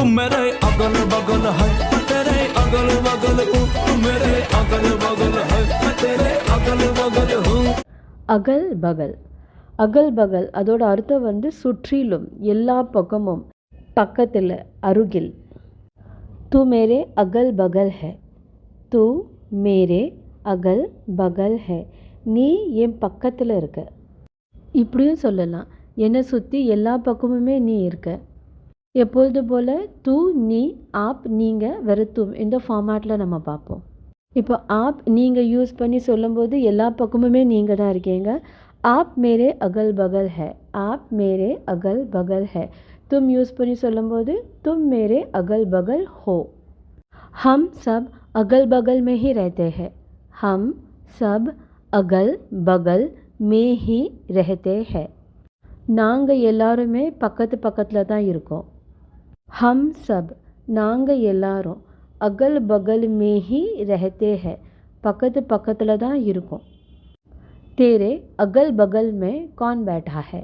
तू मेरे अगल बगल है मैं तेरे अगल बगल हूँ तू मेरे अगल बगल है मैं तेरे अगल बगल हूँ அகல் பகல் அகல் பகல் அதோட அர்த்தம் வந்து சுற்றிலும் எல்லா பக்கமும் பக்கத்தில் அருகில் தூ மேரே அகல் பகல் ஹே தூ மேரே அகல் பகல் ஹே நீ என் பக்கத்தில் இருக்க இப்படியும் சொல்லலாம் என்னை சுற்றி எல்லா பக்கமுமே நீ இருக்க எப்பொழுது போல் தூ நீ ஆப் நீங்கள் வெறுத்தும். இந்த ஃபார்மேட்டில் நம்ம பார்ப்போம். இப்போ ஆப் நீங்கள் யூஸ் பண்ணி சொல்லும்போது எல்லா பக்கமுமே நீங்கள் தான் இருக்கீங்க. ஆப் மேரே அகல் பகல் ஹே. ஆப் மேரே அகல் பகல் ஹே. தும் யூஸ் பண்ணி சொல்லும்போது தும் மேரே அகல் பகல் ஹோ. ஹம் சப் அகல் பகல் மே ஹி ஹே. ஹம் சப் அகல் பகல் மே ஹி ஹே. நாங்கள் எல்லாருமே பக்கத்து பக்கத்தில் தான் இருக்கோம். ஹம் சப் நாங்கள் எல்லாரும் அகல் பகல் மே ஹி ரஹத்தே ஹை பக்கத்து பக்கத்தில் தான் இருக்கோம் तेरे अगल बगल में कौन बैठा है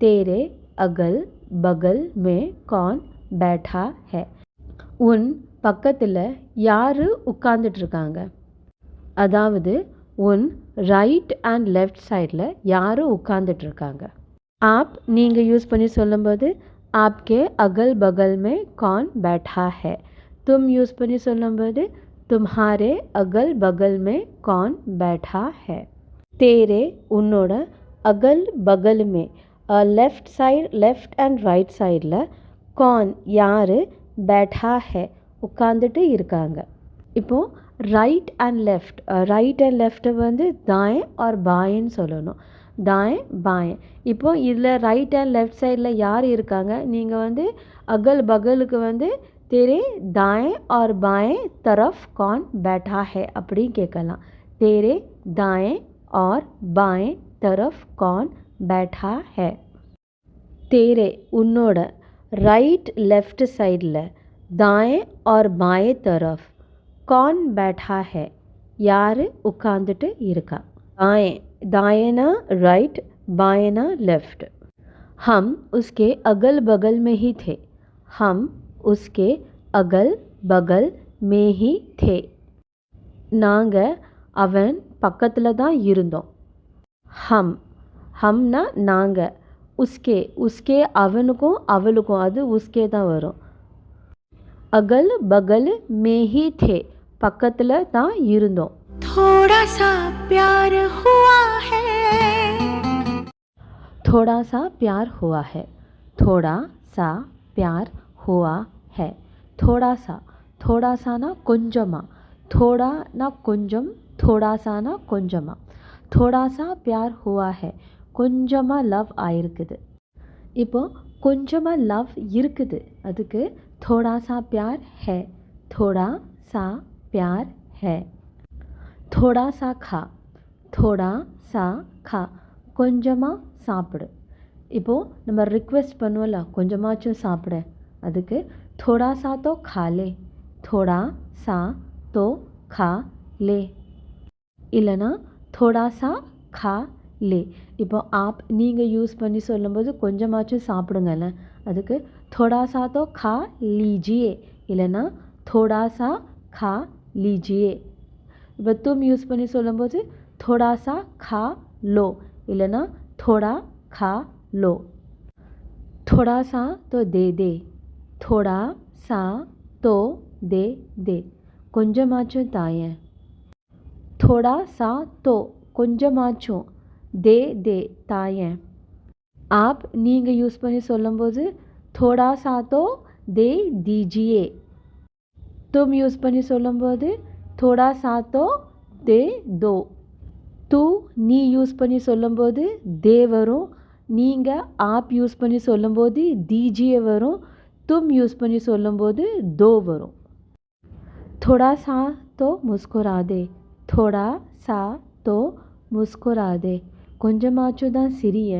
तेरे अगल बगल में कौन बैठा है உன் பக்கத்தில் யார் உட்கார்ந்துட்டு இருக்காங்க அதாவது உன் ரைட் அண்ட் லெஃப்ட் சைடில் யார் உட்கார்ந்துட்டு இருக்காங்க ஆப் நீங்கள் யூஸ் பண்ணி சொல்லும்போது आपके अगल बगल में कौन बैठा है तुम यूज़ பண்ணி சொல்லும்போது तुम्हारे अगल बगल में कौन बैठा है तेरे உன்னோட அகல் பகல் மே left side left and right சைடில் கான் யார் பேட்டா ஹே உட்காந்துட்டு இருக்காங்க இப்போது right and left right and லெஃப்ட்டை வந்து தாயன் ஆர் பாயன்னு சொல்லணும் தாயன் பாயன் இப்போது இதில் ரைட் அண்ட் லெஃப்ட் சைடில் யார் இருக்காங்க நீங்கள் வந்து அகல் பகலுக்கு வந்து तेरे दाएं और बाएं तरफ कौन बैठा है அப்படி கேட்கலாம் तेरे दाएं और बाएं तरफ कौन बैठा है तेरे உன்னோட ரைட் லெஃப்ட் சைடில் दाएं और बाएं तरफ कौन बैठा है யார் உட்காந்துட்டு இருக்கா दाएं दाएना राइट बाएना लेफ्ट हम उसके अगल बगल में ही थे हम उसके अगल बगल में ही थे நாங்கள் அவன் பக்கத்தில் தான் இருந்தோம் ஹம் ஹம்னா நாங்கள் உஸ்கே உஸ்கே அவனுக்கும் அவளுக்கும் அது உஸ்கே தான் வரும் அகல் பகல் மேஹி தே பக்கத்தில் தான் இருந்தோம் थोड़ा सा प्यार हुआ है थोड़ा सा प्यार हुआ है थोड़ा सा प्यार हुआ है थोड़ा सा थोड़ा सा ना கொஞ்சமா थोड़ा ना கொஞ்சம் थोड़ा सा ना கொஞ்சமா थोड़ा सा प्यार हुआ है கொஞ்சமாக லவ் ஆயிருக்குது இப்போ கொஞ்சமாக லவ் இருக்குது அதுக்கு थोड़ा सा प्यार है थोड़ा सा प्यार है தோடா சா கா தோடா சா கா கொஞ்சமாக சாப்பிடு இப்போது நம்ம ரிக்வெஸ்ட் பண்ணுவோம்ல கொஞ்சமாச்சும் சாப்பிட அதுக்கு தோடா சா தோ கா லே தோடா சா தோ கா லே இல்லைனா தோடா சா கா லே இப்போ ஆப் நீங்கள் யூஸ் பண்ணி சொல்லும்போது கொஞ்சமாச்சும் சாப்பிடுங்கல்ல அதுக்கு தோடா சா தோ கா லீஜியே இல்லைனா தோடா சா கா லீஜியே तुम யூஸ் பண்ணி சொல்லும்போது थोड़ा सा खा लो இல்லைனா थोड़ा खा लो थोड़ा सा तो दे दे थोड़ा सा तो दे दे கொஞ்சமாச்சும் தாயேன் थोड़ा सा तो கொஞ்சமாச்சும் दे दे தாயேன் आप நீங்கள் யூஸ் பண்ணி சொல்லும்போது थोड़ा सा तो दे दीजिए तुम யூஸ் பண்ணி சொல்லும்போது தோடா சாத்தோ தே தோ தூ நீ யூஸ் பண்ணி சொல்லும்போது தே வரும் நீங்கள் ஆப் யூஸ் பண்ணி சொல்லும்போது தீஜியே வரும் தும் யூஸ் பண்ணி சொல்லும்போது தோ வரும். தோடா சா தோ முஸ்குராதே தோடா சா தோ முஸ்குராதே கொஞ்சமாச்சும் தான் சிறிய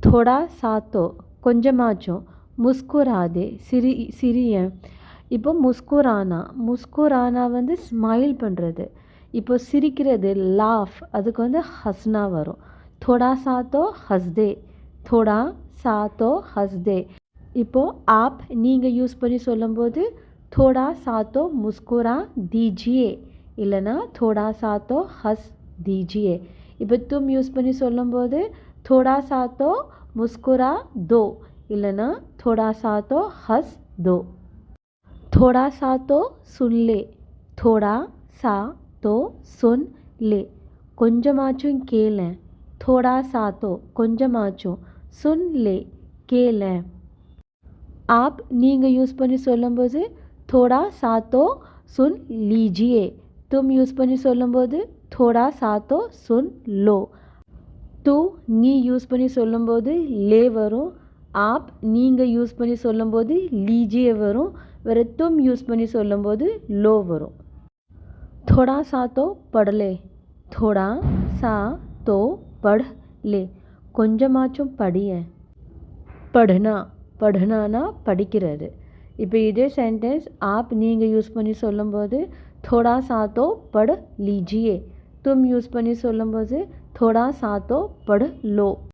தோடா சாத்தோ கொஞ்சமாச்சும் முஸ்குராதே சிறி சிரியேன் இப்போது முஸ்குரானா? முஸ்குரானா வந்து ஸ்மைல் பண்ணுறது இப்போ சிரிக்கிறது லாஃப் அதுக்கு வந்து ஹஸ்னா வரும். தோடா சாத்தோ ஹஸ்தே தோடா சாத்தோ ஹஸ்தே இப்போ ஆப் நீங்கள் யூஸ் பண்ணி சொல்லும்போது தோடா சாத்தோ முஸ்குரா தீஜியே இல்லைனா தோடா சாத்தோ ஹஸ் தீஜியே இப்போ தும் யூஸ் பண்ணி சொல்லும்போது தொடா சாத்தோ முஸ்குரா தோ இல்லைனா தோடா சாத்தோ ஹஸ் தோ थोड़ा सा तो सुन ले थोड़ा सा तो सुन ले கொஞ்சமாச்சும் கேளேன் थोड़ा सा तो கொஞ்சமாச்சும் सुन ले கேளேன் आप நீங்கள் யூஸ் பண்ணி சொல்லும்போது थोड़ा सा तो सुन लीजिए तुम யூஸ் பண்ணி சொல்லும்போது थोड़ा सा तो सुन लो तू நீ யூஸ் பண்ணி சொல்லும்போது லே வரும் ஆப் நீங்கள் யூஸ் பண்ணி சொல்லும்போது லீஜியே வரும் வேறு தும் யூஸ் பண்ணி சொல்லும்போது லோ வரும். தோடா சா தோ படலே தோடா சா தோ பட் லே. கொஞ்சமாச்சும் படிய படனா படனானா படிக்கிறது. இப்போ இதே சென்டென்ஸ் ஆப் நீங்கள் யூஸ் பண்ணி சொல்லும்போது தோடா சாத்தோ பட லீஜியே. தும் யூஸ் பண்ணி சொல்லும்போது தோடா சாத்தோ பட லோ.